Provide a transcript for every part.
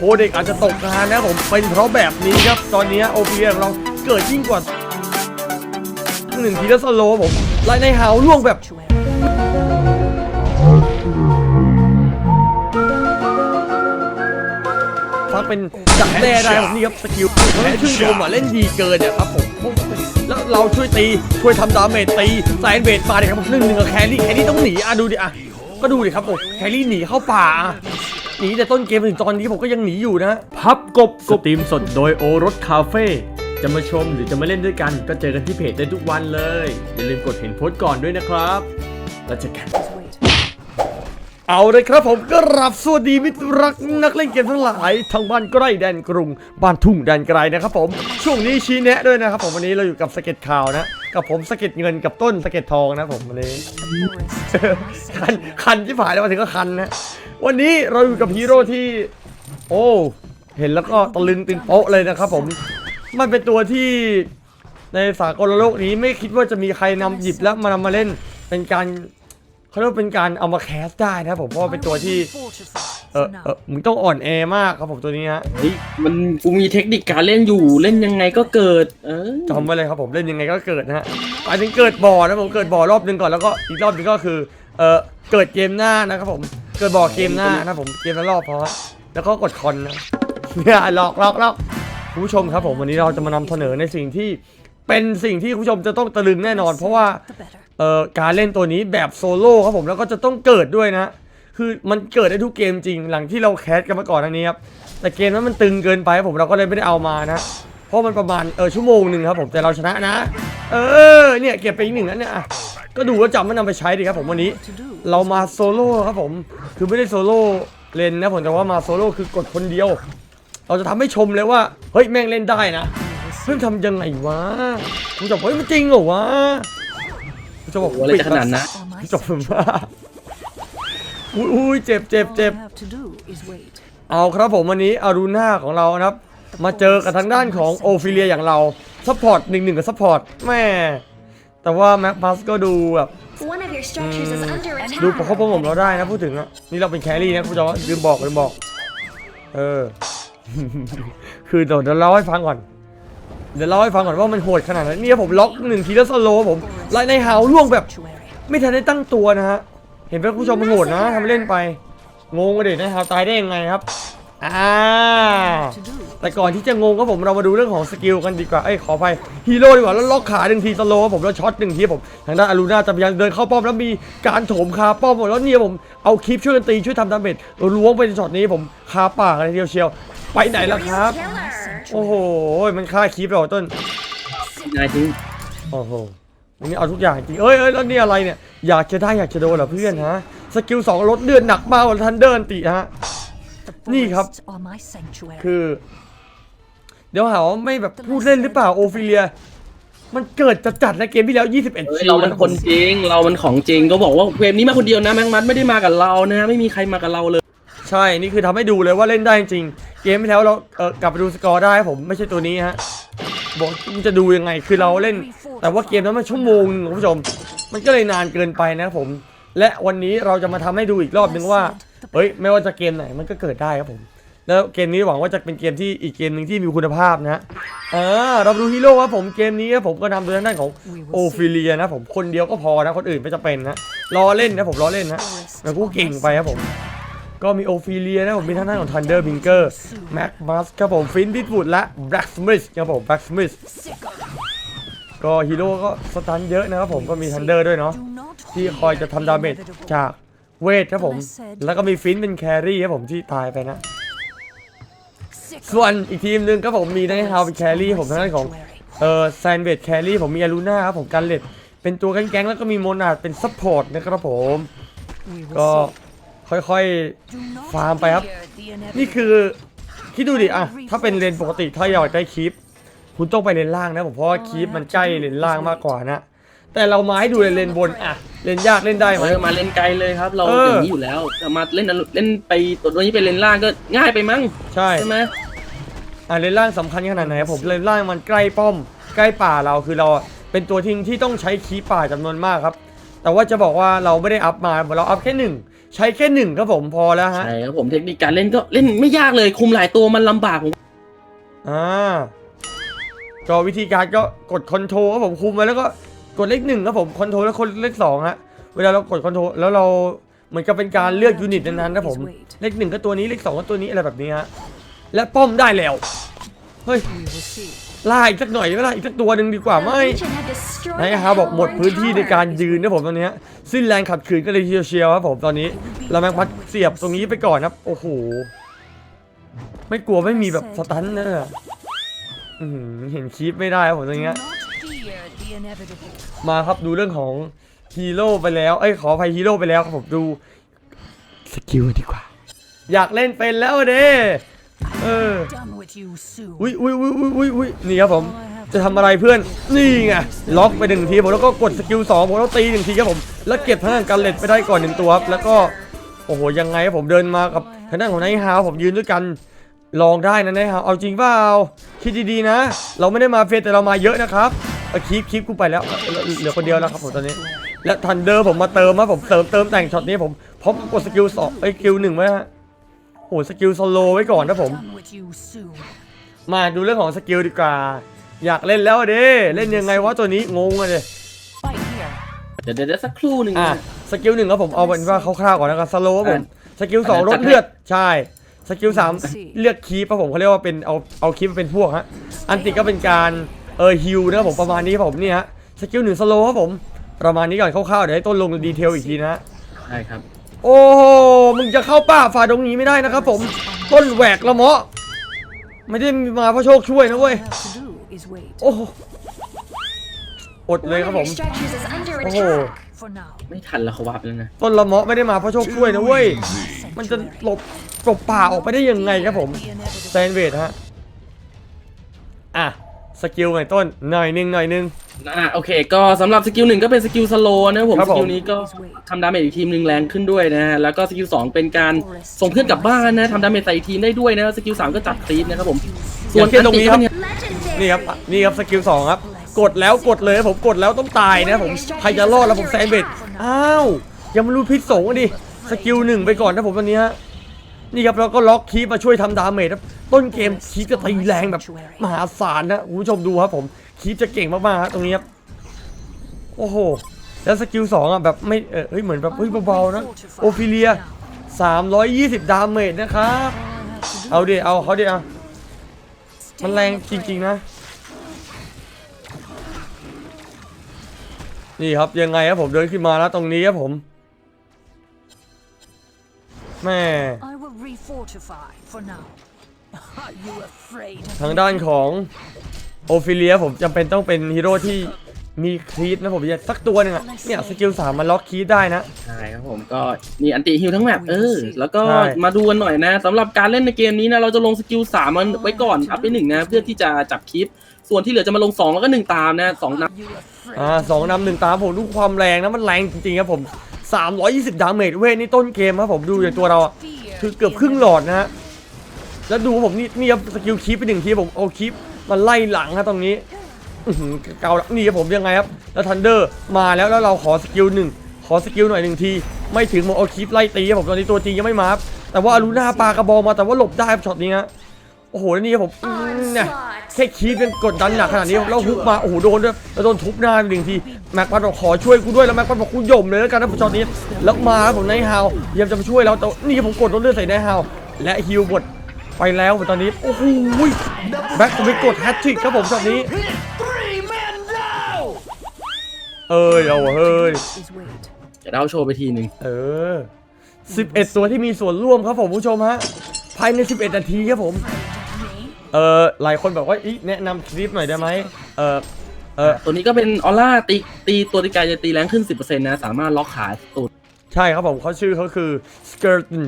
โคเด็กอาจจะตกงานนะผมเป็นเพราะแบบนี้ครับ ตอนนี้โอพีของเราเกิดยิ่งกว่าหนึ่งทีละสโลว์ผมไล่ในหาวล่วงแบบฟังเป็นจับแน่ได้ผมนี่ครับสกิลแม่ชื่นชมอะเล่นดีเกินอะครับผมแล้วเราช่วยตีช่วยทำดาเมจตีแซนเบดมาเลยครับหนึ่งหนึ่งกับแครี่แครี่ต้องหนีอะดูดิอะก็ดูดิครับผมแครี่หนีเข้าป่าอะ หนีแต่ต้นเกมถึงตอนนี้ผมก็ยังหนีอยู่นะพับกบกบตีมสดโดยโอรสคาเฟ่จะมาชมหรือจะมาเล่นด้วยกัน ก็เจอกันที่เพจได้ทุกวันเลย อย่าลืมกดเห็นโพสต์ก่อนด้วยนะครับแล้วเจอกัน เอาเลยครับผมก็รับสวัสดีมิตรรักนักเล่นเกมทั้งหลายทางบ้านใกล้แดนกรุง บ้านทุ่งแดนไกลนะครับผม ช่วงนี้ชี้แนะด้วยนะครับผมวันนี้เราอยู่กับสเก็ตข่าวนะ กับผมสเก็ตเงินกับต้นสเก็ตทองนะผมวันนี้ คันคันที่ผ่านแล้วมาถึงก็คันนะ วันนี้เราอยู่กับฮีโร่ที่ โอ้เห็นแล้วก็ตะลึงตึงโป๊ะเลยนะครับผม มันเป็นตัวที่ในสากลโลกนี้ไม่คิดว่าจะมีใครนำหยิบแล้วมานำมาเล่นเป็นการเขาเรียกว่าเป็นการเอามาแคสได้นะครับผมเพราะว่าเป็นตัวที่ เออเออมึงต้องอ่อนแอมากครับผมตัวนี้ฮะเฮ้ยมันกูมีเทคนิคการเล่นอยู่เล่นยังไงก็เกิด เออจำไว้เลยครับผมเล่นยังไงก็เกิดนะฮะไปถึงเกิดบ่อนะผมเกิดบ่อรอบหนึงก่อนแล้วก็อีกรอบหนึงก็คือ เออเกิดเกมหน้านะครับผม เกิดบ่อเกมหน้านะผมเกมละรอบพอฮะแล้วก็กดคอนนะเนี่ยหลอกหลอกหลอกคุณผู้ชมครับผมวันนี้เราจะมานำเสนอในสิ่งที่เป็นสิ่งที่คุณผู้ชมจะต้องตะลึงแน่นอน เพราะว่าเอ่อการเล่นตัวนี้แบบโซโล่ครับผมแล้วก็จะต้องเกิดด้วยนะ คือมันเกิดได้ทุกเกมจริงหลังที่เราแคสกันมาก่อนอันนี้ครับแต่เกมนั้นมันตึงเกินไปครับผมเราก็เลยไม่ได้เอามานะเพราะมันประมาณเออชั่วโมงหนึ่งครับผมแต่เราชนะนะ เออเนี่ยเก็บไปอีกหนึ่งนั้นเนี่ย ก็ดูว่าจำมันนำไปใช้ดีครับผมวันนี้ เรามาโซโล่ครับผม คือไม่ได้โซโล่เล่นนะผมแต่ว่ามาโซโล่คือกดคนเดียว เราจะทำให้ชมเลยว่า เฮ้ยแม่งเล่นได้นะเพิ่งทำยังไงวะคุณจะบอกเฮ้ยมันจริงเหรอวะคุณจะบอกโอ้อะไรจะขนาดนั้นจบว่าอุ้ยอุ้ยเจ็บเจ็บเจ็บเอาครับผมวันนี้อารูน่าของเรานะครับ มาเจอกับทางด้านของโอฟิเลียอย่างเราซัพพอร์ตหนึ่งหนึ่งกับซัพพอร์ตแม่ แต่ว่าแม็กพัสก็ดูแบบ One of your structures is under attack. ดูประคบประหงมเราได้นะพูดถึงอะนี่เราเป็นแครี่นะคุณจอลืมบอกลืมบอก เออ คือเดี๋ยวเดี๋ยวเล่าให้ฟังก่อน เดี๋ยวเล่าให้ฟังก่อนว่ามันโหดขนาดไหนเนี่ยผมล็อกหนึ่งทีแล้วสโลว์ผมไล่ในหาวล่วงแบบ ไม่ทันได้ตั้งตัวนะฮะ เห็นไหมคุณผู้ชมมันโหดนะทำเล่นไป งงกันเด็ดนะฮาวตายได้ยังไงครับ อ่าแต่ก่อนที่จะงงก็ผมเรามาดูเรื่องของสกิลกันดีกว่า เอ้ยขออภัยฮีโร่ดีกว่า แล้วล็อกขาหนึ่งทีสโลว์ครับผมแล้วช็อตหนึ่งทีผมทางด้านอารูน่าจะพยายามเดินเข้าป้อมแล้วมีการโถมคาป้อมหมดแล้วเนี่ยผมเอาคลิปช่วยกันตีช่วยทำดาเมจล้วงไปในช็อตนี้ผมคาปากอะไรทีเดียวเชียว ไปไหนล่ะครับ Killer. โอ้โหมันฆ่าคลิปเราต้นนายทิ้งโอ้โหอันนี้เอาทุกอย่างจริงเอ้ยเอ้ยแล้วนี่อะไรเนี่ยอยากจะได้อยากจะโดนเหรอเพื่อนฮะสกิลสองลดเลือดหนักมากกว่าทันเดินติฮะ นี่ครับ คือ เดี๋ยวหาว่าไม่แบบพูดเล่นหรือเปล่าโอฟิเลีย มันเกิดจัดจัดๆนะเกมที่แล้ว 21เฮ้ยคิวเรามันคนจริง เรามันของจริงก็บอกว่าเกมนี้มาคนเดียวนะแมงมัดไม่ได้มากับเรานะ ไม่มีใครมากับเราเลย ใช่ นี่คือทำให้ดูเลยว่าเล่นได้จริง เกมที่แล้วเราเออกลับไปดูสกอร์ได้ผมไม่ใช่ตัวนี้ฮะบอกมันจะดูยังไงคือเราเล่น แต่ว่าเกมนั้นมันชั่วโมงหนึงคุณผู้ชม มันก็เลยนานเกินไปนะครับผม และวันนี้เราจะมาทำให้ดูอีกรอบนึงว่า เฮ้ยไม่ว่าจะเกมไหนมันก็เกิดได้ครับผม แล้วเกมนี้หวังว่าจะเป็นเกมที่อีกเกมหนึ่งที่มีคุณภาพนะฮะอ่าเราดูฮีโร่ครับผมเกมนี้ครับผมก็นำโดยทางด้านของโอฟิเลียนะผมคนเดียวก็พอนะคนอื่นไม่จะเป็นนะรอเล่นนะผมรอเล่นนะแต่กูเก่งไปครับผมก็มีโอฟิเลียนะผมมีทางด้านของทันเดอร์บิงเกอร์แม็กมัสครับผมฟินดิทวูดและแบล็กสมิธครับผมแบล็กสมิธก็ฮีโร่ก็สตันเยอะนะครับผมก็มีทันเดอร์ด้วยเนาะที่คอยจะทำดาเมจจาก เวทครับผม แล้วก็มีฟินเป็นแครี่ครับผมที่ตายไปนะ ส่วนอีกทีมหนึ่งครับผมมีในฮาวเป็นแครี่ผมทางด้านของเอ่อแซนเวดแครี่ผมมีอารูน่าครับผมกันเลดเป็นตัวแก๊งๆแล้วก็มีโมนาดเป็นซัพพอร์ตนะครับผม ก็ค่อยๆฟาร์มไปครับ นี่คือคิดดูดิอะถ้าเป็นเลนปกติถ้าอยากได้คลิป คุณต้องไปเลนล่างนะผมเพราะว่าคลิปมันใกล้เลนล่างมากกว่านะ แต่เรามาให้ดูเลนบนอะเลนยากเล่นได้ไหม เออมาเล่นไกลเลยครับ เราเอออ อย่างนี้อยู่แล้วแต่มาเล่นเล่นไปตัวนี้ไปเล่นล่างก็ง่ายไปมั้งใช่ใช่ไหมอะเลนล่างสำคัญขนาดไหนครับผมเลนล่างมันใกล้ป้อม ใกล้ป่าเราคือเราอะเป็นตัวทิ้งที่ต้องใช้คีป่าจำนวนมากครับ แต่ว่าจะบอกว่าเราไม่ได้อัพมาเราอัพแค่หนึ่งใช้แค่หนึ่งครับผมพอแล้วฮะ ใช่ครับผมเทคนิคการเล่นก็เล่นไม่ยากเลยคุมหลายตัวมันลำบากผมอ่าก็วิธีการก็กดคอนโทรลครับผมคุมไว้แล้วก็ กดเลขหนึ่งครับผมคอนโทรลแล้วคนเลขสองฮะเวลาเรากดคอนโทรลแล้วเราเหมือนกับเป็นการเลือกยูนิตนั้นๆนะผมเลขหนึ่งก็ตัวนี้เลขสองก็ตัวนี้อะไรแบบนี้ฮะและป้อมได้แล้วเฮ้ยล่าอีกสักหน่อยไม่ล่ะอีกสักตัวหนึ่งดีกว่าไหมนาย the ฮาบอกหมดพื้นที่ในการยืนนะผมตอนนี้สิ้นแรงขัดขืนก็เลยเชียวเชียวๆครับผมตอนนี้เราแม็กพัดเสียบตรงนี้ไปก่อนครับโอ้โหไม่กลัวไม่มีแบบสตันเนอะอื้อหือเห็นคลิปไม่ได้ครับผมตรงเนี้ย มาครับดูเรื่องของฮีโร่ไปแล้ว เอ้ยขออภัยฮีโร่ไปแล้วครับผมดูสกิลดีกว่า อยากเล่นเป็นแล้วเด้เออ Done with you soon. อุ้ยอุ้ยอุ้ยอุ้ยอุ้ยอุ้ยนี่ครับผม จะทำอะไรเพื่อน นี่ไง ล็อกไปหนึ่งทีผมแล้วก็กดสกิลสองผมแล้วตีหนึ่งทีครับผม แล้วเก็บทางด้านการเล็ดไปได้ก่อนหนึ่งตัวครับ แล้วก็ โอ้โห ยังไงครับผมเดินมากับทางด้านของนายฮาวผมยืนด้วยกัน ลองได้นะนายฮาวเอาจริงเปล่า คิดดีๆนะ เราไม่ได้มาเฟสแต่เรามาเยอะนะครับ เอาคลิปคลิปกูไปแล้วเหลือคนเดียวแล้วครับผมตอนนี้ และทันเดอร์ผมมาเติมครับผมเติมเติมแต่งช็อตนี้ผมพร้อมกดสกิลสองไอ้ยสกิลหนึ่งไว้ฮะโอ้โหสกิลสโลไว้ก่อนนะผม Done with you soon. มาดูเรื่องของสกิลดีกว่า อยากเล่นแล้วอะเด้เล่นยังไงวะตัวนี้งงอะเด้ Fight here. เดี๋ยวเดี๋ยวเดี๋ยวสักครู่หนึ่งอะนะสกิลหนึ่งครับผมเอาเป็นว่าคร่าวๆก่อนนะครับสโลว์ผมอะสกิลสองอันลนั้นดเลือดใช่สกิลสามเลือกคีปครับผมเขาเรียกว่าเป็นเอาเอาคีปเป็นพวกฮะอันติก็เป็นการ เออฮิลนะครับผมประมาณนี้ครับผมนี่ฮะสกิลหนึ่งสโลว์ครับผมประมาณนี้ก่อนคร่าวๆเดี๋ยวให้ต้นลงดีเทลอีกทีนะฮะใช่ครับโอ้โหมึงจะเข้าป่าฝ่าดงนี้ไม่ได้นะครับผมต้นแหวกละเมาะไม่ได้มาเพราะโชคช่วยนะเว้ย All I have to do is wait. โอ้โหอดเลย One ค of รับผ your ม structures is under Oh. attack. For now. ไม่ทันแล้วเขาวับแล้วนะต้นละเมาะไม่ได้มาเพราะโชคช่วยนะเว้ย มันจะหลบหลบป่าออกไปได้ยังไงครับผม The inevitable. แซนเวทฮะ อะ สกิลหน่อยต้นหน่อยนึงหน่อยนึง อะโอเค ก็สำหรับสกิลหนึ่งก็เป็นสกิลสโลนะครับผมครับสผม กิลนี้ก็ทำดาเมจอีกทีมหนึ่งแรงขึ้นด้วยนะฮะแล้วก็สกิลสองเป็นการส่งเพื่อนกลับบ้านนะทำดาเมจใส่ทีมได้ด้วยนะสกิลสามก็จับตีฟนะครับผมส่วนเทียนตรงนี้ครับ อัติก็เนี่ย Legendary. นี่ครับนี่ครับสกิลสองครับ กดแล้วกดเลยครับผมกดแล้วต้องตายนะผมใครจะรอดแล้วผมแซนเวทอ้าว ยังไม่รู้พิษสงฆ์อะดิ สกิลหนึ่งไปก่อนนะผมวันนี้ฮะ นี่ครับแล้วก็ล็อกคีปมาช่วยทำดาเมจครับต้นเกมคีปจะตีแรงแบบมหาศาลนะคุณผู้ชมดูครับผมคีปจะเก่งมากๆฮะตรงนี้ครับโอ้โหแล้วสกิลสองอะแบบไม่เออเฮ้ยเหมือนแบบเฮ้ยเบาๆนะโอฟิเลีย 320 ดาเมจนะครับเอาดิเอาเขาดิเอามันแรงจริงๆนะ นี่ครับยังไงครับผมเดินขึ้นมาแล้วตรงนี้ครับผมแม่ I will refortify for now. Are you afraid? of ทางด้านของโอฟิเลียผมจำเป็นต้องเป็นฮีโร่ที่มีครีปนะผมอยากสักตัวหนึงอะเนี่ยสกิลสามมันล็อกครีปได้นะ ใช่ครับผมก็มีอันติฮิลทั้งแมปเออ แล้วก็ใช่ มาดูกันหน่อยนะสำหรับการเล่นในเกมนี้นะเราจะลงสกิลสามมันไว้ก่อนอัพไปหนึ่งนะเพื่อที่จะจับคลิป ส่วนที่เหลือจะมาลงสองแล้วก็หนึ่งตามนะสองนับ Are you afraid? อ่าสองนำหนึ่งตามผมดูความแรงนะมันแรงจริงๆครับผม 320 ดาเมจเว้ยนี่ต้นเกมครับผมดูอย่างตัวเราอะ Fear คือเกือบครึ่งหลอดนะฮะแล้วดูผมนี่นี่ครับสกิลคีปไปหนึ่งทีผมเอาคีปมันไล่หลังครับตรงนี้เกาหลังนี่ครับผมยังไงครับ แล้วทันเดอร์มาแล้วแล้วเราขอสกิลหนึ่งขอสกิลหน่อยหนึ่งที ไม่ถึงผมเอาคีปไล่ตีครับผมตอนนี้ตัวจริงยังไม่มาครับแต่ว่าอารูน่าปากระบองมาแต่ว่าหลบได้ครับช็อตนี้ฮะ โอ้โหแล้วนี่ครับผมอื้อเนี่ย Onslaught. แค่คีปยังกดดันหนักขนาดนี้แล้วฮุกมาโอ้โหโดนด้วยแล้วโดนทุบหน้าไปหนึ่งทีแม็กปันบอกขอช่วยกูด้วยแล้วแม็กปันบอกกูย่มเลยแล้วกันนะผมช็อตนี้แล้วมาครับผมไนท์ฮาวพยายามจะมาช่วยเราแต่นี่ผมกดรถเลือดใส่ไนท์ฮาวและฮิวหมดไปแล้วผมตอนนี้โอ้โหแบ็คไปกดแฮตทริกครับผมช็อตนี้เอ้ยเอาเฮ้ย is wait. จะเดาโชว์ไปทีหนึ่งเออ 11 ตัวที่มีส่วนร่วมครับผมผู้ชมฮะภายใน 11 นาทีครับผม เออหลายคนบอกว่าอีแนะนำคลิปหน่อยได้ไหมเออเออตัวนี้ก็เป็นออร่าตีตีตัวตีกายจะตีแรงขึ้น 10%นะ สามารถล็อกขาตูดใช่ครับผมเขาชื่อเขาคือ Skirton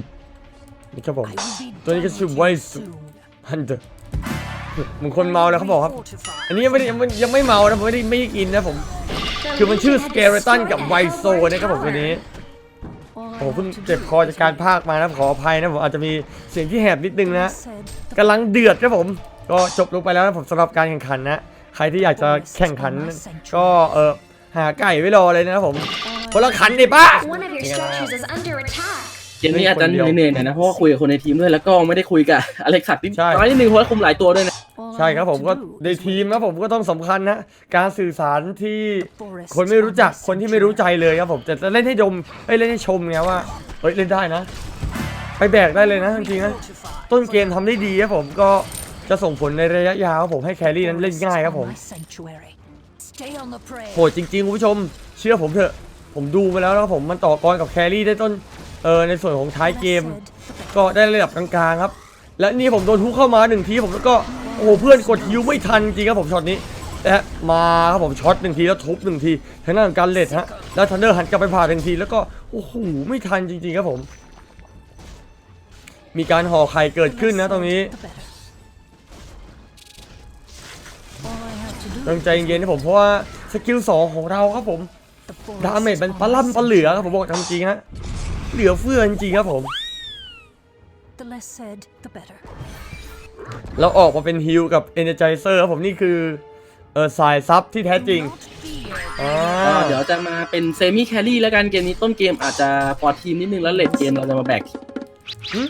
นี่ครับผม I will be Don't you done get too with you wise. soon. Hunter มึงคนเมาแล้วเขาบอกครับ Refortify. อันนี้ยังไม่ได้ยังไม่ยังไม่เมานะผมไม่ได้ไม่ได้กินนะผม The คือมันชื่อ Legion had Skeleton destroyed กับ the ไวโซ Hellborn นะครับผมตัว Tower. นี้ All I โอ้เพิ่งเจ็บคอจากการพากมานะขออภัยนะผมอาจจะมีเสียงที่แหบนิดนึงนะกำลังเดือดครับผม ก็จบลงไปแล้วนะผมสำหรับการแข่งขันนะใครที่อยากจะแข่งขันก็เออหาไก่ไว้รอเลยนะครับผมคนละขันดิป้า One of your structures is under attack. เกมนี้อาจจะเล่นคนเดียวเหนื่อยๆหน่อยนะเพราะว่าคุยกับคนในทีมด้วยแล้วก็ไม่ได้คุยกับอเล็กซัสนิดใช่ น้อยนิดนึงเพราะว่าคุมหลายตัวด้วยนะ All ใช่ I ครับ have ผม to ก็ do ใน is ทีมนะผมก็ต้องสำคัญนะ การสื่อสารที่ forests คนไม่รู้จัก are my คนที่ไม่รู้ใจเลยครับผมแต่จะเล่นให้ดมเอ้ยเล่นให้ชมไงว่าเฮ้ยเล่นได้นะ ไปแบกได้เลยนะจริงๆนะ sanctuary. ต้นเกมทำได้ดีครับผมก็จะส่งผลในระยะยาวครับผมให้แครี่นั้นเล่นง่ายครับผม My sanctuary. Stay on the prey. โหดจริงๆคุณผู้ชม เชื่อผมเถอะ ผมดูมาแล้วนะครับผมมันต่อกรกับแครี่ได้ต้น เออในส่วนของท้ายเกม ก็ได้ระดับกลางๆครับ และนี่ผมโดนทุกเข้ามาหนึ่งทีผมแล้วก็โอ้โหเพื่อนกดฮิวไม่ทันจริงครับผมช็อตนี้และมาครับผมช็อตหนึ่งทีแล้วทุบหนึ่งทีทางด้านของการเลดฮะแล้วทันเดอร์หันกลับไปผ่าหนึ่งทีแล้วก็โอ้โหไม่ทันจริงๆครับผม มีการห่อไข่เกิดขึ้นนะตรงนี้ The better. All I have to do ต้องใจเย็นๆนะผมเพราะว่าสกิลสองของเราครับผมดาเมจมันปลาล่ำปลาเหลือครับผมบอกตามจริงฮะ เหลือเฟือจริงๆครับผม The less said, the better. เราออกมาเป็นฮิลกับเอเนจเซอร์ครับผมนี่คือเออสายซับที่แท้จริง Not fear. อ่าก็เดี๋ยวจะมาเป็นเซมิแครี่แล้วกันเกมนี้ต้นเกมอาจจะพอทีมนิดนึงแล้วเลดเกมเราจะมาแบกหึ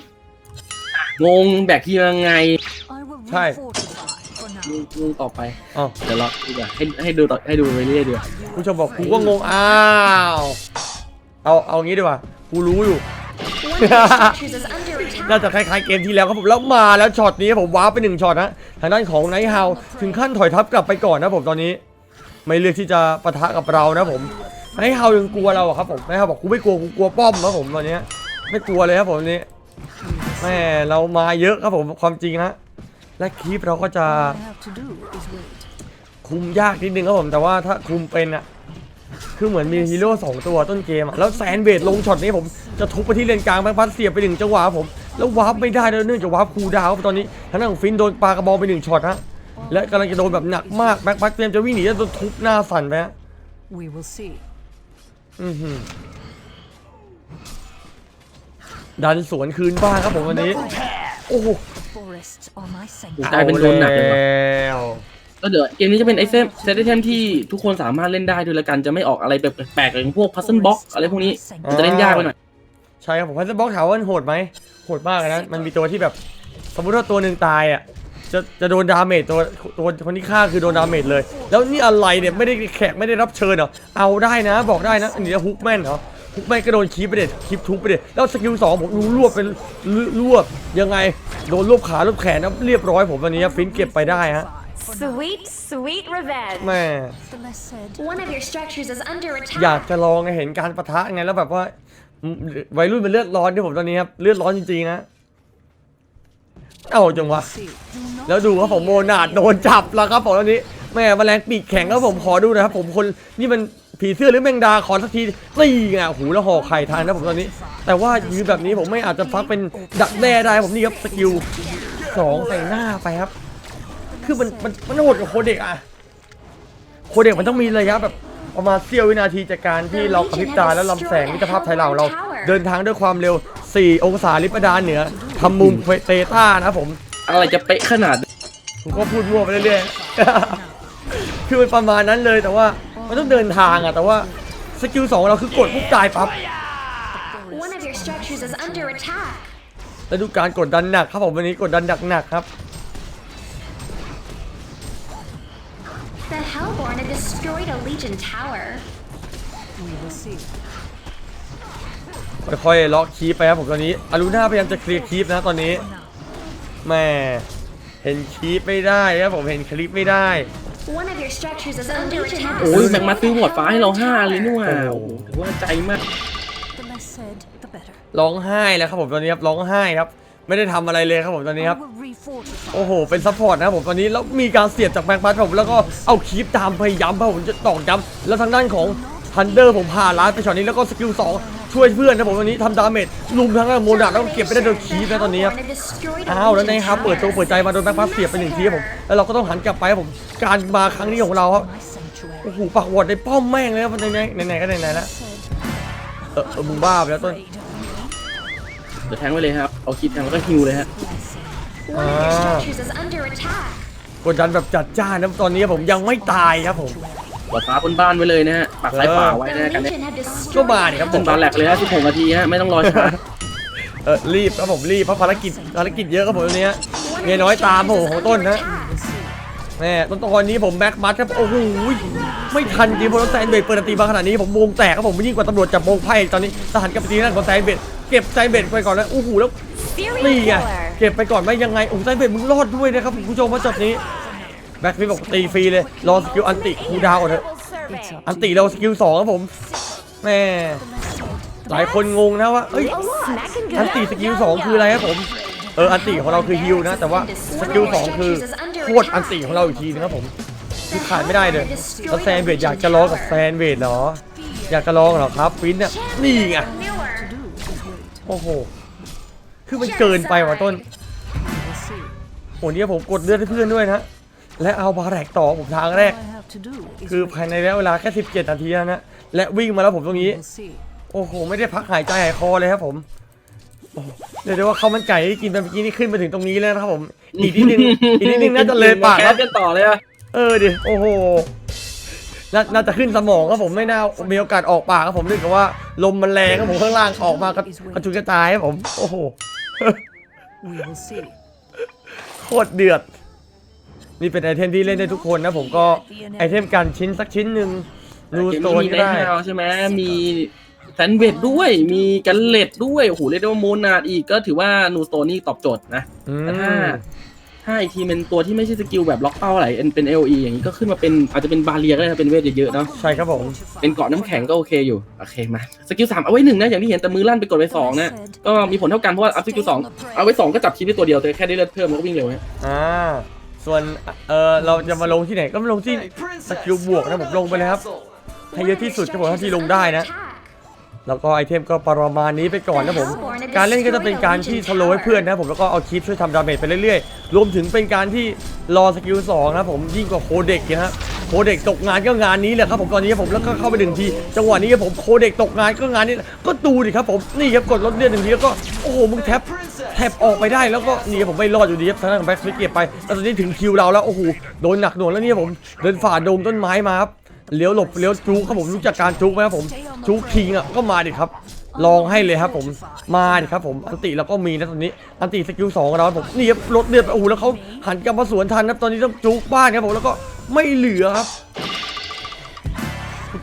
งงแบกทีมยังไง I will Hi. refortify for ง now. งงต่อไปอ้าวเดี๋ยวรอดีกว่าให้ให้ดูต่อให้ดูไปเรื่อยๆดีกว่าผู้ชมบอกกูก็งงอ้าว เอาเอางี้ดีกว่า กูรู้อยู่ One of your structures is under น่า attack. จะคล้ายๆเกมที่แล้วครับผมแล้วมาแล้วช็อตนี้ผมว้าร์ปไปหนึ่งช็อตนะทางด้านของไนท์เฮาถึงขั้นถอยทับกลับไปก่อนนะผมตอนนี้ ไม่เลือกที่จะปะทะกับเรานะผมไนท์เฮายังกลัวเราอะครับผมไนท์เฮาบอกกูไม่กลัวกูกลัวป้อมนะผมตอนนี้ไม่กลัวเลยครับผมตอนนี้แม่เรามาเยอะครับผมความจริงนะและคลิปเราก็จะ All I have to do is wait. คุมยากนิดนึงครับผมแต่ว่าถ้าคุมเป็นอะ คือเหมือนมีฮีโร่สองตัวต้นเกมอะแล้วแซนเบดลงช็อตนี้ผมจะทุบไปที่เลนกลางแบงค์พัดเสียบไปหนึ่งจังหวะครับผม แล้ววาร์ปไม่ได้แล้วเนื่องจากวาร์ปคูลดาวน์ครับตอนนี้ทางด้านของฟินโดนปากระบอกไปหนึ่งช็อตฮะและกำลังจะโดนแบบหนักมากแบงค์พัดเตรียมจะวิ่งหนีจะโดนทุบหน้าสั่นไปฮะ We will see. อือหือดันสวนคืนบ้างครับผมวันนี้ โอ้โห The forests are my กลาย sanctuary. เป็นโดนหนักเลยว่ะแล้ว ก็เดี๋ยวเกมนี้จะเป็นไอเซมเซตไอเทมที่ทุกคนสามารถเล่นได้ด้วยละกันจะไม่ออกอะไรแบบแปลกๆอย่างพวกพัซเซิลบ็อกอะไรพวกนี้มันจะเล่นยากไปหน่อยใช่ครับผมพัซบล็อกถามว่ามันโหดไหมโหดมากเลยนะมันมีตัวที่แบบ สมมติว่าตัวหนึ่งตายอะจะจะโดนดาเมจตัวตัวคนที่ฆ่าคือโดนดาเมจเลย แล้วนี่อะไรเนี่ยไม่ได้แขกไม่ได้รับเชิญเหรอเอาได้นะบอกได้นะอันนี้ฮุกแม่นเหรอฮุกแม่นก็โดนคีบไปเด็ดคีบทุบไปเด็ดแล้วสกิลสองผมรู้รวบเป็นรวบยังไงโดนรวบขารวบแขนนะเรียบร้อยผมวันนี้ฟินเก็บไปได้ฮะ For now. Sweet, sweet revenge. แม่ The less said, One of your structures is under อยาก attack. จะลองเห็นการประทะไงแล้วแบบว่าอืมวัยรุ่นเป็นเลือดร้อนที่ผมตอนนี้ครับเลือดร้อนจริงๆนะเอ้าจังวะ see. Do not แล้วดูว่าผมโมนาดโดนจับแล้วครับผมตอนนี้แม่แมลงปีกแข็งแล้วผมขอดูหนะครับ ผมคนนี่มันผีเสื้อหรือแมงดาขอสักทีนี่ไงโอ้โหูแล้วห่อไข่ทานนะผมตอนนี้ แต่ว่ายืนแบบนี้ผมไม่อาจจะฟักเป็นดักแด้ได้ผมนี่ครับสกิลสองใส่หน้าไปครับ คือมันมันมันโหดกับโคเด็กอะโคเด็กมันต้องมีระยะแบบประมาณเสี้ยววินาทีจากการที่เรากระพริบตาแล้วลำแสงมิตรภาพไทยเราเรา เดินทางด้วยความเร็ว 4 องศาลิบดานเหนือทำมุมเตต้านะครับผมอะไรจะเป๊ะขนาดผมก็พูดมั่วไปเรื่อยๆ คือมันประมาณนั้นเลยแต่ว่ามันต้องเดินทางอะแต่ว่าสกิลสองเราคือกดปุ๊บตายปั๊บ One of your structures is under attack. แล้วดูการกดดันหนักครับผมวันนี้กดดันหนักหนักๆครับ The Hellborn have destroyed a Legion tower. We will see. ค่อยๆล็อกคีปไปครับผมตอนนี้อารูน่าพยายามจะเคลียร์คีปนะตอนนี้ For now. แม่เห็นคีปไม่ได้ครับผมเห็นคลิปไม่ได้ One of your structures is under attack. โอ้ยแม็กมาซื้อหมวดฟ้าให้เราห้าเลยนี่หว่าโอ้โหถือว่าใจมาก The less said, the better. ร้องไห้แล้วครับผมตอนนี้ครับร้องไห้ครับ ไม่ได้ทำอะไรเลยครับผมตอนนี้ I ครับ will refortify. โอ้โห เป็นซัพพอร์ตนะครับผมตอนนี้แล้วมีการเสียบจากแบงค์พัดผมแล้วก็เอาคีปตามพยายามเพราะผมจะตอกย้ำแล้วทางด้านของทันเดอร์ผมพาล้านไปช็อตนี้แล้วก็สกิลสองช่วยเพื่อนนะผมตอนนี้ทำดาเมจลุมทั้งด้านโมนาแล้วก็เก็บไปได้โดนคีปนะตอนนี้ครับ Hellborn have destroyed a อ้าวแล้ว Legion นะครับเปิดตัวเปิดใจมาโดนแบงค์พัดเสียบไปหนึ่งทีครับผมแล้วเราก็ต้องหันกลับไปครับผมการมาครั้งนี้ของเราครับ My sanctuary. โอ้โหปักวอดในป้อมแม่งเลยครับไหนๆไหนๆก็ไหนๆแล้ว Said, เออเออมึงบ้าไปแล้วต้น afraid of me. เดี๋ยวแทงไว้เลยครับ เอาคิดแทงแล้วก็ฮิวเลยฮะ Blessing. One of your Ah. structures is under attack. กดดันแบบจัดจ้านนะตอนนี้ผมยังไม่ตายครับผมหมวดฟ้าบนบ้านไว้เลยนะฮะปักซ้ายขวาไว้ The นะกันเนี่ย Legion have ก็ destroyed มา a ดิครับบนบ้านแหลกเลยฮะ16นาทีฮะไม่ต้องรอช้า เออรีบครับผมรีบเพราะภารกิจภารกิจเยอะครับผมตอนเนี้ยเมียน้อยตามผมของต้นนะแม่ต้นตอนนี้ผมแบ็กมัดครับโอ้โหไม่ทันจริงเพราะแซนเบดเปิดตีมาขนาดนี้ผมวงแตกครับผมยิ่งกว่าตำรวจจับวงไพ่ตอนนี้ทหารกับตีนั่นของแซนเบดเก็บแซนเบดไปก่อนแล้วโอ้โหแล้ว Fury นี่ไง killer. เก็บไปก่อนไม่ยังไงโอ้โหแซนเบดมึงรอดด้วยนะครับคุณผู้ชมว่าจบนี้แบ็กฟิบอกตีฟรีเลยรอสกิลอันติคูลดาวน์ก่อนเถอะ Survey. อันติเราสกิลสองครับผมแม่หลายคนงงนะว่าเอ้ย Smacking good. อันติสกิลสองคืออะไรครับผมเอออันติของเราคือฮิลนะ แต่ว่าสกิลสองคือโคตรอันติของเราอีกทีนะครับผมคือขาดไม่ได้เลยแล้วแซนเวดอยากจะร้องกับแซนเวดเหรออยากจะร้องเหรอครับฟินเนี่ยนี่ไง Newer. โอ้โห คือมันเกินไปว่ะต้น We'll see. โอ้เนี่ยผมกดเลือดให้เพื่อนด้วยนะ และเอาบาแรกต่อผมทางแรก All I have to do is คือ wait. ภายในระยะเวลาแค่ 17 นาทีนะ และวิ่งมาแล้วผมตรงนี้ We'll see. โอ้โห ไม่ได้พักหายใจหายคอเลยครับผมโอ้โหเรียกได้ว่าข้าวมันไก่ที่กินไปเมื่อกี้นี่ขึ้นไปถึงตรงนี้แล้วนะครับผม อีกนิดนึง อีกนิดนึงน่าจะเลยปากแคครับสกันต่อเลยอะเออดิ โอ้โหน่าน่าจะขึ้นสมองครับผมไม่น่ามีโอกาสออกปากครับผมเนื่องจากว่าลมมันแรงครับผมข้างล่างออกมากระกระจุยกระจายครับผม โอ้โห We will see. โคตรเดือด นี่เป็นไอเทมที่เล่นได้ทุกคนนะ ผมก็ไอเทมกันชิ้นสักชิ้นหนึ่งนูเกมโซนี้นมีก็ไนได้ท์ฮาวใช่ไหมมีแซนเวดด้วย มีกันเล็ดด้วย โอ้โหเรียกได้ว่าโมนาดอีกก็ถือว่านูสโตนนี่ตอบโจทย์นะอืแต่ถ้าม ถ้าอีกทีเป็นตัวที่ไม่ใช่สกิลแบบล็อกเป้าอะไรเป็น LE อย่างนี้ก็ขึ้นมาเป็นอาจจะเป็นบาเรียก็ได้นะเป็นเวทเยอะๆเนาะใช่ครับผม เป็นเกาะน้ำแข็งก็โอเคอยู่โอเคมาสกิลสามเอาไว้หนึ่งนะอย่างที่เห็นแต่มือลั่นไปกดไว้สองนะก็มีผลเท่ากันเพราะว่าอัพสกิลสองเอาไว้สองก็จับคีบได้ตัวเดียวแต่แค่ได้เลือดเพิ่มแล้วก็วิ่งเร็วฮะอ่า ส่วนเออเราจะมาลงที่ไหนก็มาลงที่สกิลบวกนะผมลงไปเลยครับให้เยอะที่สุดครับผมเท่าที่ลงได้นะ Attack. แล้วก็ไอเทมก็ประมาณนี้ไปก่อนนะผม การเล่นก็จะเป็นการที่สโลว์ให้เพื่อนนะผมแล้วก็เอาคลิปช่วยทำดาเมจไปเรื่อยๆ รวมถึงเป็นการที่รอสกิลสองนะผมยิ่งกว่าโคเด็กนะฮะโคเด็กตกงานก็งานนี้แหละครับผมตอนนี้ผมแล้วก็เข้าไปหนึ่งทีจังหวะนี้ครับผมโคเด็กตกงานก็งานนี้ก็ดูดิครับผมนี่ครับกดลดเลือดหนึ่งทีแล้วก็โอ้โหมึงแท็บแท็บออกไปได้แล้วก็นี่ครับผมไม่รอดอยู่ดีครับทางด้านของแบ็คสวิกเก็บไปแล้วตอนนี้ถึงคิวเราแล้วโอ้โหโดนหนักหน่วงแล้วเนี่ยผมเดินฝ่าโดมต้นไม้มาครับ เลี้ยวหลบเลี้ยวจุกครับผมรู้จักการจุกไหมครับผมจุกคิงอะก็มาดิครับ ลองให้เลยครับผมมาดิครับผมอันติเราก็มีนะตอนนี้อันติสกิลสองของเราครับผมนี่ครับลดเลือดไปโอ้โหแล้วเขาหันกลับมาสวนทันครับตอนนี้ต้องจุกบ้านครับผมแล้วก็ไม่เหลือครับ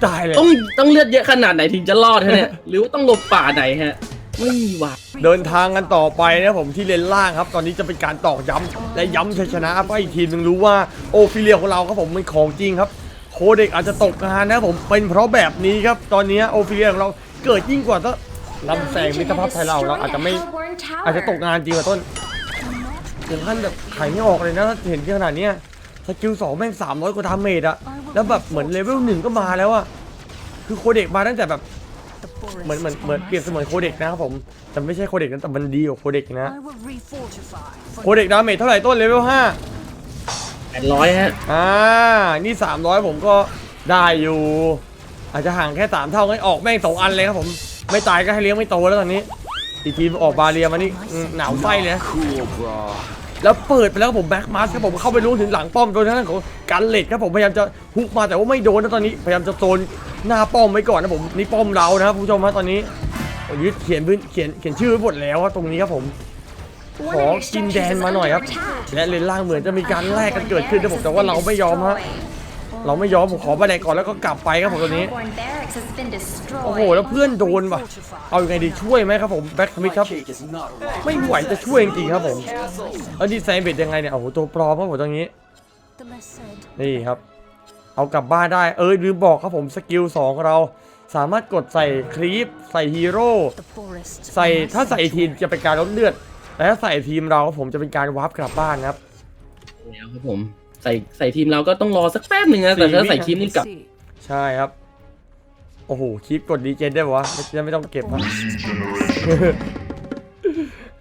ตายเลยต้องต้องเลือดเยอะขนาดไหนถึงจะรอดฮะเนี่ยหรือว่าต้องหลบป่าไหนฮะไม่มีว่ะเดินทางกันต่อไปนะครับผมที่เลนล่างครับ ตอนนี้จะเป็นการตอกย้ำและย้ำชัยชนะครับให้อีกทีมหนึงรู้ว่าโอฟิเลียของเราครับผมมันของจริงครับ โคเด็กอาจจะตกงานนะผมเป็นเพราะแบบนี้ครับ ตอนนี้โอฟิเลียของเราเกิดยิ่งกว่าก็ลำแสงมิตรภาพไทยเราเราอาจจะไม่อาจจะตกงานจริงกว่าต้นถึงขั้นแบบขายไม่ออกเลยนะถ้าเห็นที่ขนาดนี้สกิลสองแม่งสามร้อยกว่าดาเมจอะแล้วแบบเหมือนเลเวลหนึ่งก็มาแล้วอะคือโคเด็กมาตั้งแต่แบบเหมือนเหมือนเหมือนเปรียบเสมือนโคเด็กนะครับผมแต่ไม่ใช่โคเด็กนะแต่มันดีกว่าโคเด็กนะโคเด็กดาเมจเท่าไหร่ต้นเลเวลห้า แปดร้อยฮะ อ่า นี่สามร้อยผมก็ได้อยู่ อาจจะห่างแค่สามเท่างั้นออกแม่งสองอันเลยครับผม ไม่ตายก็ให้เลี้ยงไม่โตแล้วตอนนี้ อีกทีมออกบาเรียมานี่อืมหนาวไส้เลยนะแล้วเปิดไปแล้วครับผมแบ็กมาสครับผมเข้าไปล้วงถึงหลังป้อมโดยทางด้านของกันเลดครับผมพยายามจะฮุกมาแต่ว่าไม่โดนนะตอนนี้พยายามจะโซนหน้าป้อมไว้ก่อนนะผมนี่ป้อมเรานะครับคุณผู้ชมฮะตอนนี้ยึดเขียนพื้นเขียนเขียนชื่อไว้หมดแล้วครับตรงนี้ครับผม ขอ of your กินแดน structures is มาหน่อยครับ under attack. และเลนล่างเหมือนจะมีการแลกกันเกิดขึ้นนะผมแต่ว่าเราไม่ยอมฮะเราไม่ยอมผมขอบันไดก่อนแล้วก็กลับไปครับผมตอนนี้ Hellborn barracks has been destroyed. โอ้โห แล้วเพื่อนโดนว่ะ เอายังไงดีช่วยไหมครับผมแบ็คสมิธครับ ไม่ไหวจะช่วยจริงๆครับผมแล้วดีไซน์เบ็ดยังไงเนี่ย โอ้โห ตัวปลอมครับผมตรงนี้ The less said, นี่ครับ เอากลับบ้านได้ เอ้ยลืมบอกครับผมสกิล2ของเราสามารถกดใส่ครีป ใส่ฮีโร่ the forest ใส่ถ้าใส่ทีมจะเป็นการลดเลือด แต่ถ้าใส่ทีมเราครับผมจะเป็นการวาร์ปกลับบ้านครับ แล้วครับผม ใส่ใส่ทีมเราก็ต้องรอสักแป๊บหนึ่งนะ แต่ถ้าใส่ทีมนี่กลับ see. ใช่ครับ โอ้โหคลิปกดดีเจนได้ปะวะไม่จะไม่ต้องเก็บวะ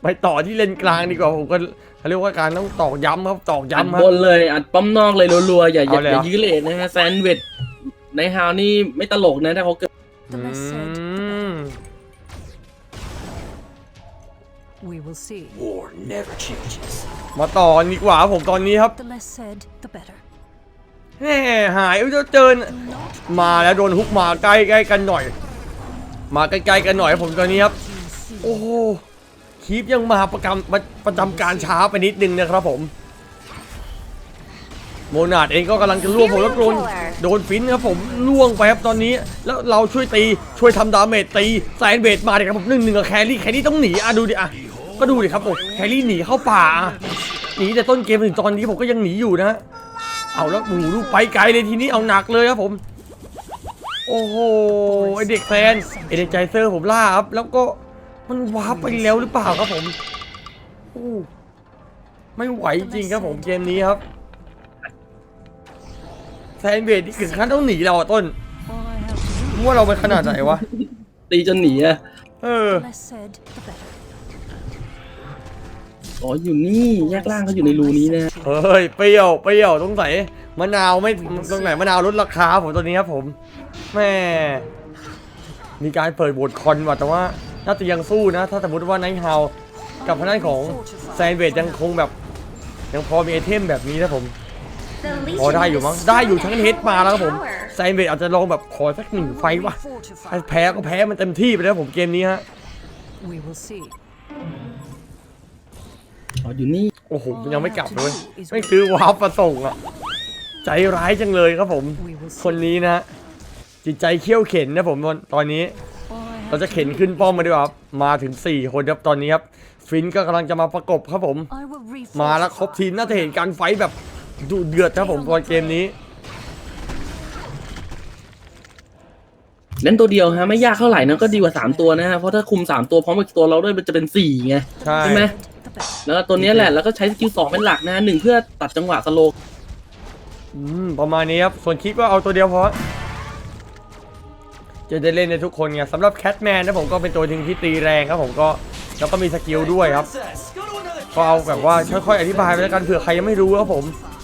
ไปต่อที่เลนกลางดีกว่าผมก็เขาเรียกว่าการต้องตอกย้ำครับตอกอัดย้ำครับ บนเลยอัดป้อมนอกเลยรัวๆอย่าอย่าเอาเลยอเหรอย่ายื้อเลทนะฮะแซนด์วิชในฮาวนี่ไม่ตลกนะถ้าเขาเกิด The อื less said, ม we will see. มาต่อดีกว่าครับผมตอนนี้ครับ The less said, the better. แหมหายเจ้าเจอมาแล้วโดนฮุกมาใกล้ใกล้ๆกันหน่อย มาใกล้ๆกันหน่อยครับผมตอนนี้ครับ โอ้โหคีปยังมาประกำประประจำการช้าไปนิดนึงนะครับผม โมนาดเองก็กำลังจะล่วงผมแล้วโดนโดนฟินครับผมล่วงไปครับตอนนี้ แล้วเราช่วยตีช่วยทำดาเมจตีแซนเบดมาเลยครับผมหนึ่งหนึ่งกับแครี่แครี่ต้องหนีอะดูดิอะ ก็ดูดิครับผมแครี่หนีเข้าป่าอะหนีแต่ต้นเกมถึงตอนนี้ผมก็ยังหนีอยู่นะฮะเอาแล้วหมูดูไปไกลเลยทีนี้เอาหนักเลยครับผม โอ้โหไอเด็กแฟนไอเด็กใจเซอร์ผมล่าครับ แล้วก็มันวาร์ปไปแล้วหรือเปล่าครับผมโอ้ไม่ไหวจริงครับผมเกมนี้ครับแซนเบดนี่ถึงขั้นต้องหนีเราอะต้น All I have to do ว่าเราไปขนาดไหนวะตีจนหนีอะเออ อ๋ออยู่นี่แยกล่างเขาอยู่ในรูนี้นะเฮ้ยเปรี้ยวเปรี้ยวต้องใส่มะนาวไม่ตรงไหนมะนาวลดราคาผมตัวนี้ครับผมแม่มีการเปิดโหวตคอนว่ะแต่ว่าน่าจะยังสู้นะ ถ้าสมมติว่าไนท์เฮากับทางด้านของแซนเบดยังคงแบบ ยังพอมีไอเทมแบบนี้นะผมพอได้อยู่มั้งได้อยู่ทั้งเฮดมาแล้วครับผมแซนเบดอาจจะลองแบบขอสักหนึ่งไฟวะแพ้ก็แพ้มันเต็มที่ไปแล้วผมเกมนี้ฮะ We will see. อ๋ออยู่นี่ โอ้โหมันยังไม่กลับเลยไม่ซื้อวาร์ปมาส่งอะใจร้ายจังเลยครับผม We will see. คนนี้นะจิตใจเขี้ยวเข็นนะผมตอนนี้ All I เรา have จะเข็นขึ้นป้อมมาดีกว่าครับมาถึง 4 คนครับตอนนี้ครับฟินก็กำลังจะมาประกบครับผม I will refortify. มาแล้วครบทีมน่าจะเห็นการไฟท์แบบดุเดือดครับผมตอนเกมนี้ เล่นตัวเดียวฮะไม่ยากเท่าไหร่นะก็ดีกว่า3ตัวนะฮะเพราะถ้าคุม3ตัวพร้อมกับตัวเราด้วยมันจะเป็น4ไงใช่ ใช่ไหม The better. แล้วก็ตัวเนี้ยแหละแล้วก็ใช้สกิลสองเป็นหลักนะหนึ่งเพื่อตัดจังหวะสโลว์อืม ประมาณนี้ครับ ส่วนคิดว่าเอาตัวเดียวพอ จะได้เล่นในทุกคนไงสำหรับแคทแมนนะผมก็เป็นตัวหนึ่งที่ตีแรงครับผมก็แล้วก็มีสกิลด้วยครับ ก็เอาแบบว่าค่อยๆอธิบายไปแล้วกันเผื่อใครยังไม่รู้ครับผม For now.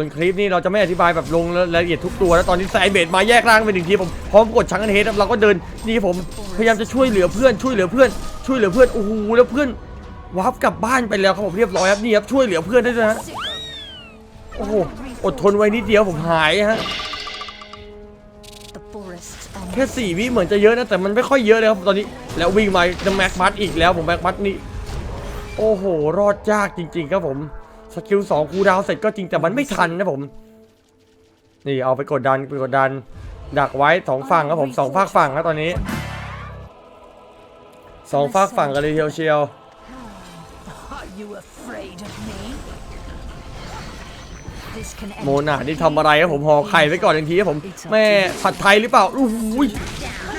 ส่วนคลิปนี้เราจะไม่อธิบายแบบลงรายละเอียดทุกตัวแล้วตอนนี้ไซเบดมาแยกร่างเป็นหนึ่งทีผมพร้อมกดชังกันเฮดเราก็เดินนี่ผมพยายามจะช่วยเหลือเพื่อนช่วยเหลือเพื่อนช่วยเหลือเพื่อนโอ้โหแล้วเพื่อนวาร์ปกลับบ้านไปแล้วครับผมเรียบร้อยครับนี่ครับช่วยเหลือเพื่อนได้ด้วยฮะโอ้โหอดทนไว้นิดเดียวผมหายฮะแค่สี่วิเหมือนจะเยอะนะแต่มันไม่ค่อยเยอะเลยครับตอนนี้แล้ววิ่งมาจะแม็กมัดอีกแล้วผมแม็กมัดนี่โอ้โห รอดยากจริง ๆ ครับผม กิลสองคูลดาวน์เสร็จก็จริงแต่มันไม่ทันนะผม นี่เอาไปกดดันไปกดดัน ดักไว้สองฝั่งครับผมสองฝากฝั่งครับตอนนี้สองฝากฝั่งกันเลยเชียวเชียว Are you afraid of me? This can โมนานี่ทำอะไรครับผมห่อไข่ไว้ก่อนทันทีครับผมแม่ผัดไทยหรือเปล่าอู้หูย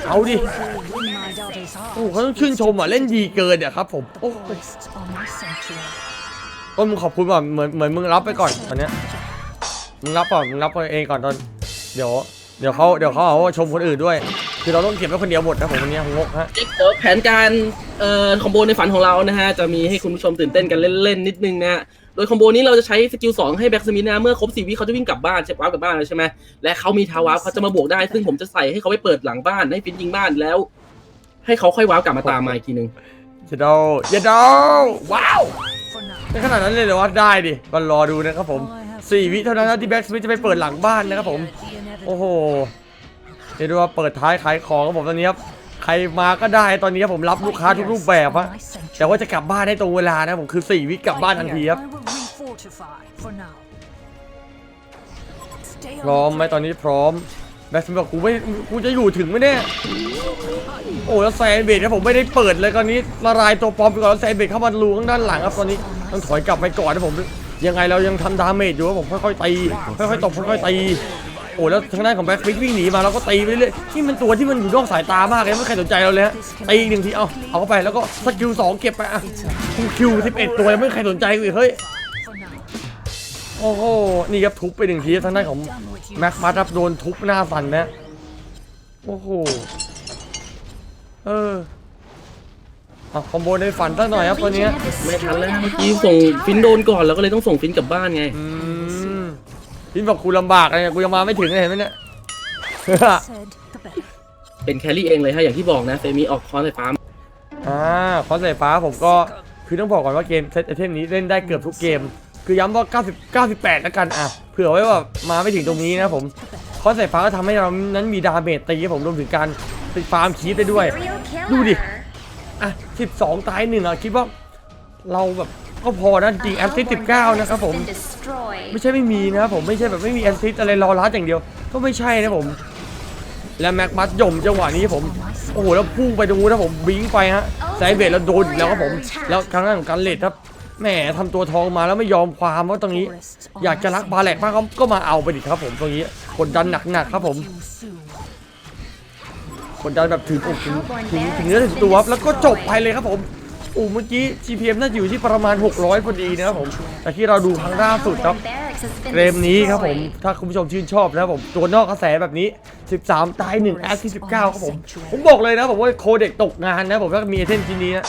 เอาดิ win my daughter's โอ้ heart. เขาต้องชื่นชมอะเล่นดีเกินอะครับผมโอ้ ต้นมึงขอบคุณว่ะเหมือนเหมือนมึงรับไปก่อนตอนเนี้ยมึงรับก่อนมึงรับไปเองก่อนตอน เดี๋ยวเดี๋ยวเขาเดี๋ยวเขาเอาว่าชมคนอื่นด้วย คือเราต้องเก็บไว้คนเดียวหมดนะผมวันนี้งกฮะ เดี๋ยวแผนการเอ่อคอมโบในฝันของเรานะฮะจะมีให้คุณผู้ชมตื่นเต้นกันเล่นๆนิดนึงนะฮะโดยคอมโบนี้เราจะใช้สกิล2ให้แบ็กสมิธนะเมื่อครบ4วิเขาจะวิ่งกลับบ้านเช็ควาร์ปกลับบ้านแล้วใช่ไหมและเขามีทาวาร์ปเขาจะมาบวกได้ ซึ่งผมจะใส่ให้เขาไปเปิดหลังบ้านให้ฟินยิงบ้านแล้ว ให้เขาค่อยวาร์ปกลับมาตามมาอีกทีนึงอย่าเดาอย่าเดาว้าว For now. ในขนาดนั้นเลยเหรอวะได้ดิก็รอดูนะครับผมสี่วิเท่านั้นนะที่แบ็กสมิธจะไปเปิดหลังบ้านนะครับผม The inevitable. โอ้โหเรียกได้ว่าเปิดท้ายขายของครับผมตอนนี้ครับใครมาก็ได้ตอนนี้ครับผมรับลูกค้าทุกรูปแบบฮะ My sanctuary. แต่ว่าจะกลับบ้านให้ตรงเวลานะผมคือสี่วิกลับบ้านทันทีครับ I will refortify for now. Stay พร้อม on ไหมตอนนี้พร้อมแบ็กสมิธบอกกูไม่กูจะอยู่ถึงไหมเนี่ยโอ้แล้วแซนเบดครับผมไม่ได้เปิดเลยตอนนี้ละลายตัวปลอมไปก่อนแล้วแซนเบดเข้ามาลูข้างด้านหลังครับตอนนี้ ต้องถอยกลับไปก่อนนะผมยังไงเรายังทำดาเมจอยู่ครับผมค่อยๆตีค่อยๆตบค่อยๆตีโอ้แล้วทางด้านของแบ็คฟิกวิ่งหนีมาแล้วก็ตีไปเรื่อยนี่มันตัวที่มันอยู่นอกสายตามากเลยไม่มีใครสนใจเราเลยฮะตีอีกหนึ่งทีเอาเอาเข้าไปแล้วก็สกิลสองเก็บไปอะคิวสิบเอ็ดตัวไม่มีใครสนใจกูอีกเฮ้ยโอ้โหนี่ครับทุบไปหนึ่งทีทางด้านของแม็กมัดครับโดนทุบหน้าสันนะโอ้โหเออ อาคอมโบในฝันตั้งหน่อยครับ The ตัวเนี้ย Legion have ไม่ทัน destroyed แล้ว a เมื่อกี้ Hellborn ส่งฟินโด tower. นก่อนแล้วก็เลยต้องส่งฟินกลับบ้านไง อืมพี่บอกกูลำบากเลยเนี่ยกูยังมาไม่ถึงเลยเห็นไหมเนี่ย Said the better. เป็นแครี่เองเลยฮะอย่างที่บอกนะเซมิออกคอนไฟฟ้าอ่าคอสสายฟ้าผมก็คือต้องบอกก่อนว่าเกมเซตไอเทมนี้เล่นได้เกือบทุกเกม คือย้ำว่า90 98แล้วกันอะเผื่อไว้ว่ามาไม่ถึงตรงนี้นะผมคอสสายฟ้าก็ทำให้เรานั้นมีดาเมจตีครับผมรวมถึงการติดฟาร์มคีปได้ด้วย Serial ดูดิ killer. อะ 12 ตายหนึ่งอะ คิดว่าเราแบบก็พอนะจริง A แอสซิส Hellborn 19 barracks นะครับ has ผม been destroyed. ไม่ใช่ไม่มีนะครับผมไม่ใช่แบบไม่มีแอสซิสอะไรรอรัดอย่างเดียว ก็ไม่ใช่นะผม และแม็กมัสย่มจังหวะนี้ผม โอ้โห แล้วพุ่งไปตรงนู้นนะผมบิงไปฮะไซเบตแล้วโดนอีกแล้วครับผม แล้วทางด้านของการเลดครับแหมทำตัวทองมาแล้วไม่ยอมความว่าตรงนี้ อยากจะรักบาแหลกมากก็ก็มาเอาไปดิครับผมตรงนี้กดดันหนักๆครับผม You soon. กดดันแบบถึงอกถึงถึงถึงเนื้อถึงตัวครับแล้วก็จบไปเลยครับผมโอ้เมื่อกี้ GPM น่าจะอยู่ที่ประมาณ 600 พอดีนะครับผม แต่ที่เราดูครั้งล่าสุดครับ Hellborn barracks has been เกมนี้ครับผม destroyed. ถ้าคุณผู้ชมชื่นชอบนะครับผม ตัวนอกกระแสแบบนี้ 13 ตาย1แอสที่19 ครับผม ผมบอกเลยนะผมว่าโคเด็กตกงานนะผมถ้ามีไอเทมชิ้นนี้นะ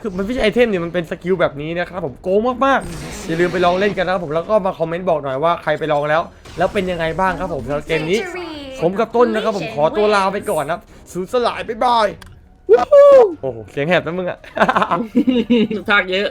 คือมันไม่ใช่ไอเทมเนี่ยมันเป็นสกิลแบบนี้นะครับผมโกงมากๆ อย่าลืมไปลองเล่นกันนะครับผม แล้วก็มาคอมเมนต์บอกหน่อยว่าใครไปลองแล้ว แล้วเป็นยังไงบ้างครับผมสำหรับเกมนี้ Victory! ผมกับต้นนะครับผมขอตัวลาไปก่อนนะครับสูญสลายบ๊ายบายโอ้โหเสียงแหบนะมึงอะภาคเยอะ